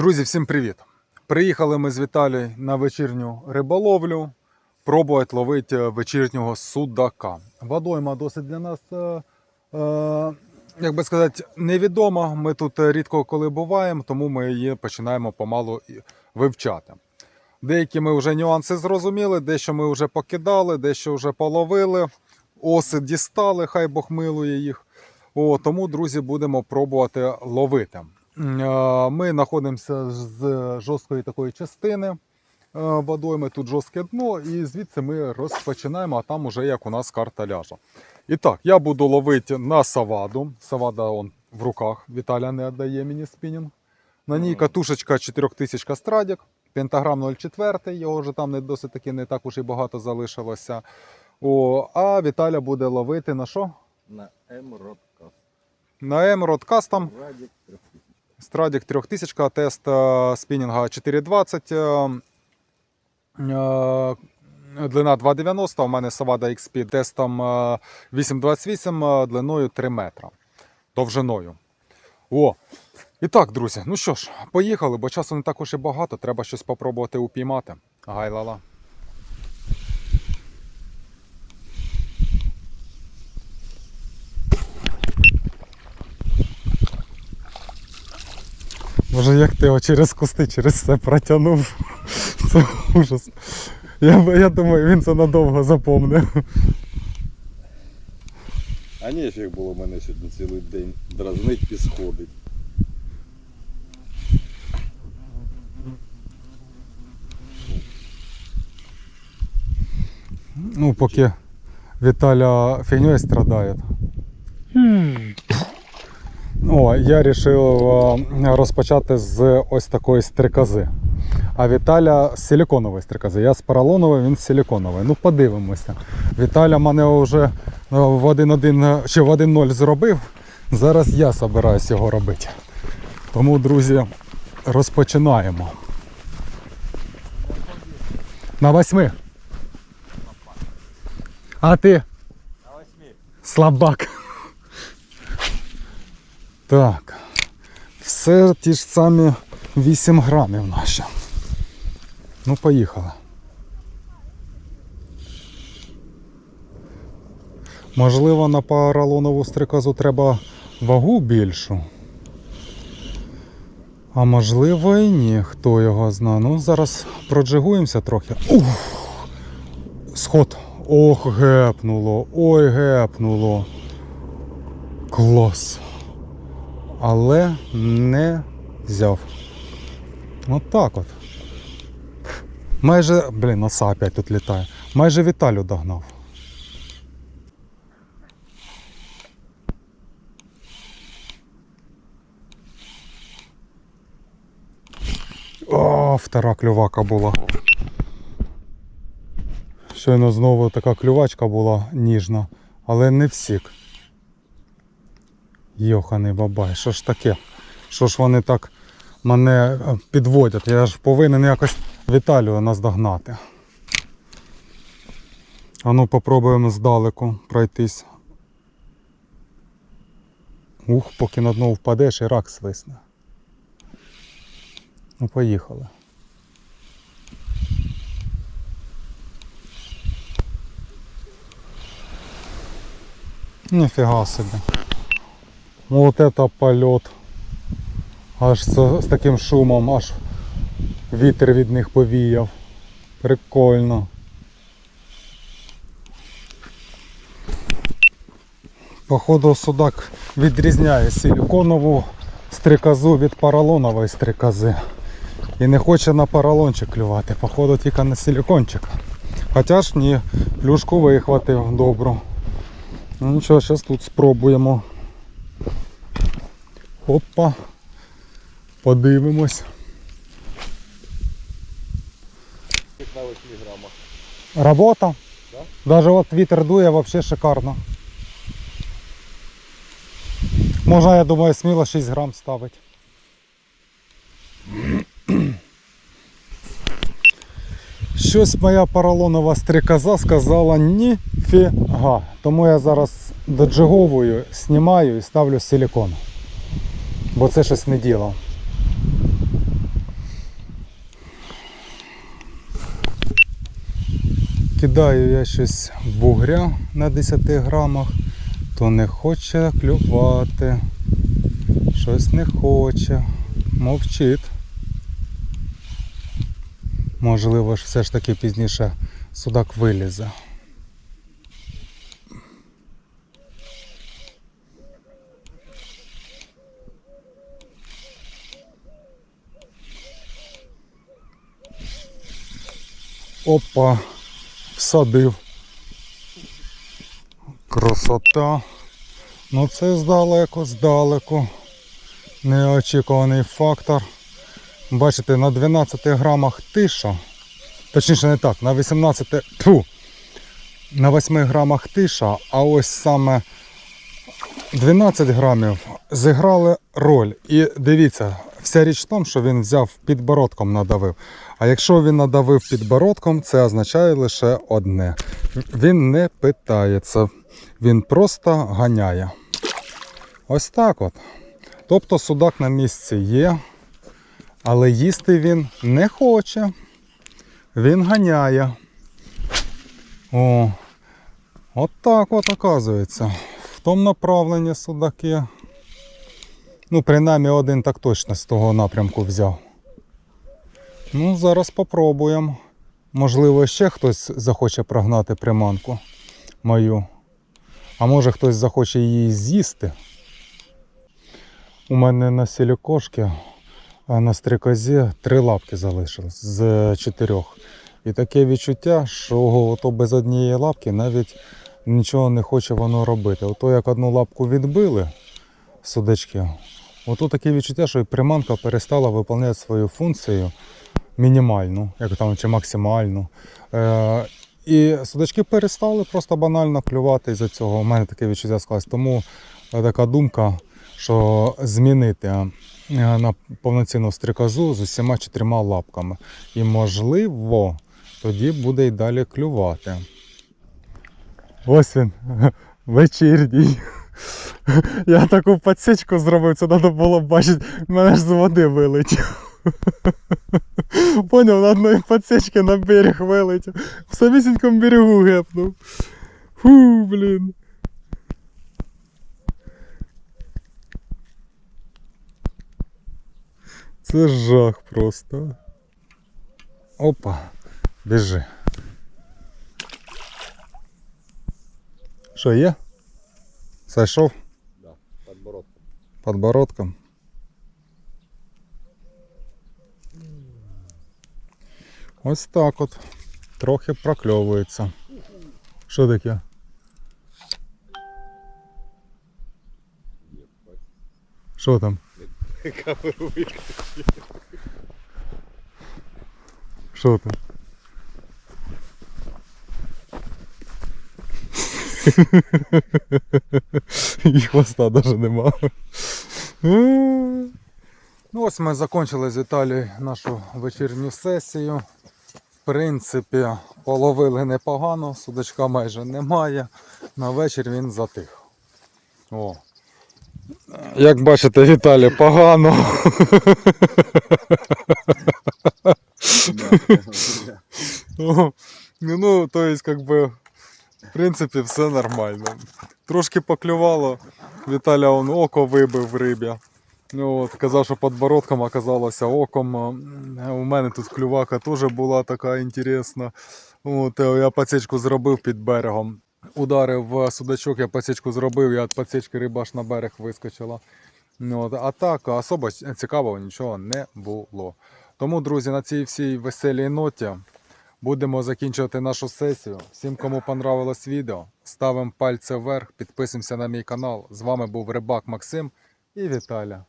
Друзі, всім привіт! Приїхали ми з Віталією на вечірню риболовлю, пробувати ловити вечірнього судака. Водойма досить для нас, е, е, як би сказати, невідома. Ми тут рідко коли буваємо, тому ми її починаємо помалу вивчати. Деякі ми вже нюанси зрозуміли, дещо ми вже покидали, дещо вже половили, оси дістали, хай Бог милує їх. О, тому, друзі, будемо пробувати ловити. Ми знаходимося з жорсткої такої частини е, водойми, тут жорстке дно, і звідси ми розпочинаємо, а там уже як у нас карта ляжа. І так, я буду ловити на саваду. Савада он в руках. Віталя не віддає мені спінінг. На ній катушечка 4000 страдік, пентаграм 0,4, його вже там не досить таки не так уж і багато залишилося. О, а Віталя буде ловити на що? на М-Родкаст. На Custom. Радік 3000. Страдік 3000, тест е, спінінга 420, е, е, длина 2,90, у мене Savada XP тестом е, 8,28, е, длиною 3 метра. Довжиною. О! І так, друзі, ну що ж, поїхали, бо часу не так уж і багато, треба щось попробувати упіймати. Гай-ла-ла. Може, як ти його через кусти, через все протягнув. Це ужас. Я, я думаю, він це надовго запомнив. А ні, як було мене сьогодні цілий день. Дразнить і сходить. Ну, поки Віталя фігньою страдає. О, я вирішив е, розпочати з ось такої стрикази. А Віталя з силіконової стрикази. Я з поролонової, він з силіконової. Ну, подивимося. Віталя мене вже е, в 1.1 чи в 1.0 зробив. Зараз я збираюся його робити. Тому, друзі, розпочинаємо. На восьми. А ти? На восьмі. Слабак. Так. Все ті ж самі 8 грамів наші. Ну, поїхали. Можливо, на поролонову стрикозу треба вагу більшу. А можливо і ні, хто його зна. Ну, зараз проджигуємося трохи. Ух! Сход. Ох, гепнуло, ой, гепнуло. Клас. Але не взяв. От так от. Майже, блін, оса опять тут літає. Майже Віталю догнав. О, втора клювака була. Щойно знову така клювачка була ніжна, але не всік. Йоханий бабай, що ж таке? Що ж вони так мене е, підводять? Я ж повинен якось Віталію наздогнати. А ну попробуємо здалеку пройтись. Ух, поки на дно впадеш і рак свисне. Ну, поїхали. Нифига себе. Вот это полет. Аж з, з таким шумом, аж вітер від них повіяв. Прикольно. Походу судак відрізняє силіконову стрикозу від поролонової стрикози. І не хоче на поролончик клювати, походу тільки на силікончик. Хоча ж ні, плюшку вихватив добру. Ну нічого, зараз тут спробуємо. Опа. Подивимось. На 8 грамах. Работа. Да? Даже от вітер дує вообще шикарно. Можна, я думаю, сміло 6 грам ставити. Щось моя поролонова стрикоза сказала ніфіга. Тому я зараз доджиговую, знімаю і ставлю силікон бо це щось не діло. Кидаю я щось бугря на 10 грамах, то не хоче клювати, щось не хоче, мовчить. Можливо, ж все ж таки пізніше судак вилізе. Опа, всадив. Красота. Ну це здалеку, здалеку. Неочікуваний фактор. Бачите, на 12 грамах тиша. Точніше не так, на 18. Тьфу, на 8 грамах тиша, а ось саме 12 грамів зіграли роль. І дивіться, вся річ в тому, що він взяв підбородком надавив. А якщо він надавив підбородком, це означає лише одне. Він не питається, він просто ганяє. Ось так от. Тобто судак на місці є, але їсти він не хоче. Він ганяє. О, от так от оказується. В тому направленні судаки. Ну, принаймні один так точно з того напрямку взяв. Ну, зараз попробуємо. Можливо, ще хтось захоче прогнати приманку мою. А може хтось захоче її з'їсти. У мене на сілікошки на стрикозі три лапки залишилось з чотирьох. І таке відчуття, що ото без однієї лапки навіть нічого не хоче воно робити. Ото як одну лапку відбили судачки, ото таке відчуття, що приманка перестала виконувати свою функцію мінімальну, як там чи максимальну. Е, і судачки перестали просто банально клювати з-за цього. У мене таке відчуття склалось. Тому е, така думка, що змінити е, на повноцінну стрикозу з усіма чотирма лапками. І можливо, тоді буде й далі клювати. Ось він, вечірній. Я таку подсічку зробив, це треба було бачити, мене ж з води вилетів. Поняв, на одної подсічки на берег вилетів. В самісінькому берегу гепнув. Фу, блін. Це жах просто. Опа, біжи. Що є? Зайшов Да, подбородком. подбородком. Ось так от. Трохи прокльовується. Що таке? Що там? Що там? І хвоста навіть нема. Ну ось ми закінчили з Віталією нашу вечірню сесію. В принципі, половили непогано, судачка майже немає. На вечір він затих. О. Як бачите, Віталій погано. Ну, ну, то есть, как бы, в принципі, все нормально. Трошки поклювало. Віталя он око вибив в рибі. Ну, от, казав, що подбородком оказалося оком. У мене тут клювака теж була така інтересна. От, е, я пацечку зробив під берегом. Ударив судачок, я пацечку зробив, я від пацечки риба аж на берег вискочила. Ну, от, а так, особо цікавого нічого не було. Тому, друзі, на цій всій веселій ноті будемо закінчувати нашу сесію. Всім, кому понравилось відео, ставимо пальце вверх, підписуємося на мій канал. З вами був Рибак Максим і Віталя.